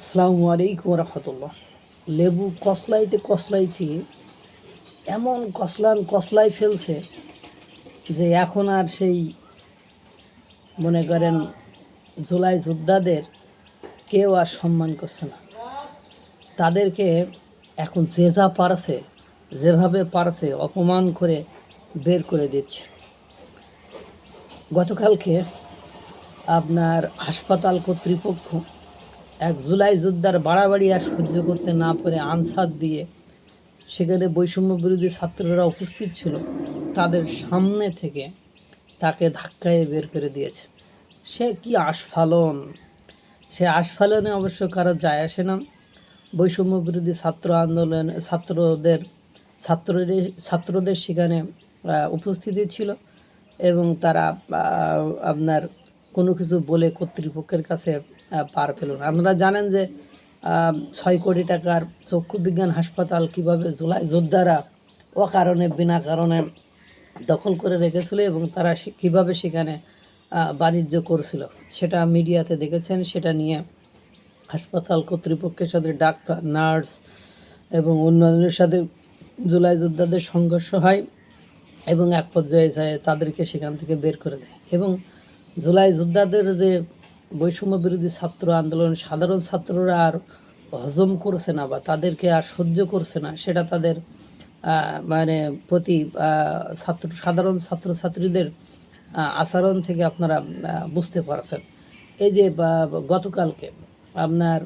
আসসালামু আলাইকুম রহমতুল্লাহ লেবু কসলাইতে কসলাইতে এমন কসলান কসলাই ফেলছে যে এখন আর সেই মনে করেন জুলাই যোদ্ধাদের কেউ আর সম্মান করছে না। তাদেরকে এখন যে যা পারছে, যেভাবে পারছে অপমান করে বের করে দিচ্ছে। গতকালকে আপনার হাসপাতাল কর্তৃপক্ষ এক জুলাই যোদ্ধার বাড়াবাড়ি আর সহ্য করতে না পারে আনসার দিয়ে সেখানে বৈষম্য বিরোধী ছাত্ররা উপস্থিত ছিল। তাদের সামনে থেকে তাকে ধাক্কায় বের করে দিয়েছে। সে কি আস্ফালন? সে আস্ফালনে অবশ্য কারও যায় আসে না। বৈষম্য বিরোধী ছাত্র আন্দোলন, ছাত্রদের ছাত্রদের ছাত্রদের সেখানে উপস্থিতি ছিল এবং তারা আপনার কোনো কিছু বলে কর্তৃপক্ষের কাছে পার পেল আপনারা জানেন যে ছয় কোটি টাকার চক্ষু বিজ্ঞান হাসপাতাল কীভাবে জুলাই যোদ্ধারা অকারণে, বিনা কারণে দখল করে রেখেছিল এবং তারা কীভাবে সেখানে বাণিজ্য করছিল, সেটা মিডিয়াতে দেখেছেন। সেটা নিয়ে হাসপাতাল কর্তৃপক্ষের সাথে ডাক্তার, নার্স এবং অন্যান্যের সাথে জুলাই যোদ্ধাদের সংঘর্ষ হয় এবং এক পর্যায়ে যায় তাদেরকে সেখান থেকে বের করে দেয় এবং জুলাই যোদ্ধাদের যে বৈষম্য বিরোধী ছাত্র আন্দোলন, সাধারণ ছাত্ররা আর হজম করছে না বা তাদেরকে আর সহ্য করছে না, সেটা তাদের মানে প্রতি ছাত্র, সাধারণ ছাত্রছাত্রীদের আচরণ থেকে আপনারা বুঝতে পারছেন। এই যে গতকালকে আপনার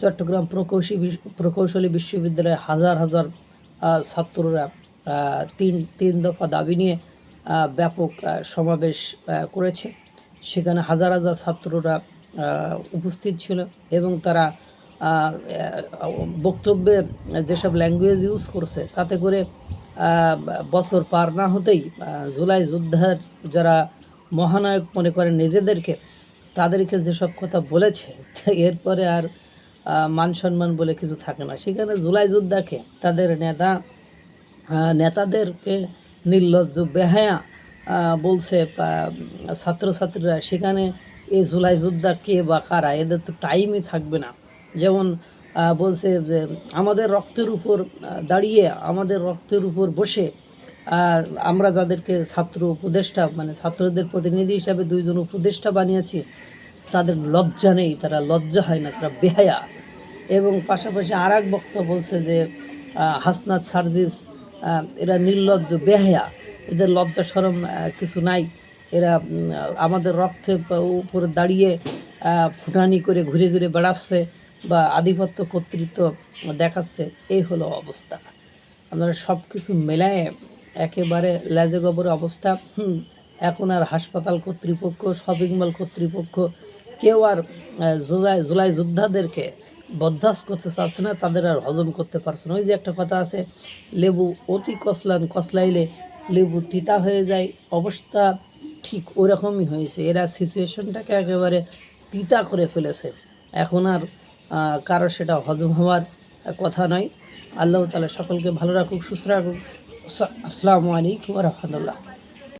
চট্টগ্রাম প্রকৌশলী প্রকৌশলী বিশ্ববিদ্যালয়ে হাজার হাজার ছাত্ররা তিন তিন দফা দাবি নিয়ে ব্যাপক সমাবেশ করেছে। সেখানে হাজার হাজার ছাত্ররা উপস্থিত ছিল এবং তারা বক্তব্যে যেসব ল্যাঙ্গুয়েজ ইউজ করছে, তাতে করে বছর পার না হতেই জুলাই যোদ্ধার যারা মহানায়ক মনে করেন নিজেদেরকে, তাদেরকে যেসব কথা বলেছে, এরপরে আর মান সম্মান বলে কিছু থাকে না। সেখানে জুলাই যোদ্ধাকে, তাদের নেতা নেতাদেরকে নির্লজ্জ বেহায়া বলছে ছাত্রছাত্রীরা, সেখানে এই জুলাই যোদ্ধা কে বা কারা? এদের তো টাইমই থাকবে না। যেমন বলছে যে, আমাদের রক্তের উপর দাঁড়িয়ে আমাদের রক্তের উপর বসে আমরা যাদেরকে ছাত্র উপদেষ্টা মানে ছাত্রদের প্রতিনিধি হিসাবে দুইজন উপদেষ্টা বানিয়েছি, তাদের লজ্জা নেই, তারা লজ্জা হয় না, তারা বেহায়া। এবং পাশাপাশি আর এক বক্তা বলছে যে হাসনাত সার্জিস এরা নির্লজ্জ, বেহায়া। এদের লজ্জা সরম কিছু নাই। এরা আমাদের রক্তের উপরে দাঁড়িয়ে ফুটানি করে ঘুরে ঘুরে বেড়াচ্ছে বা আধিপত্য কর্তৃত্ব দেখাচ্ছে। এই হলো অবস্থা। আপনারা সব কিছু মেলায় একেবারে লেজে গবরে অবস্থা এখন আর হাসপাতাল কর্তৃপক্ষ, শপিং মল কর্তৃপক্ষ, কেউ আর জুলাই জুলাই যোদ্ধাদেরকে বরদাস্ত করতে চাচ্ছে না, তাদের আর হজম করতে পারছে না। ওই যে একটা কথা আছে, লেবু অতি কসলান কসলাইলে লেবু তিতা হয়ে যায়, অবস্থা ঠিক ওরকমই হয়েছে। এরা সিচুয়েশনটাকে একেবারে তিতা করে ফেলেছে। এখন আর কারও সেটা হজম হওয়ার কথা নয়। আল্লাহ তালা সকলকে ভালো রাখুক, সুস্থ রাখুক। আসসালামু আলাইকুম রহমতুল্লাহ।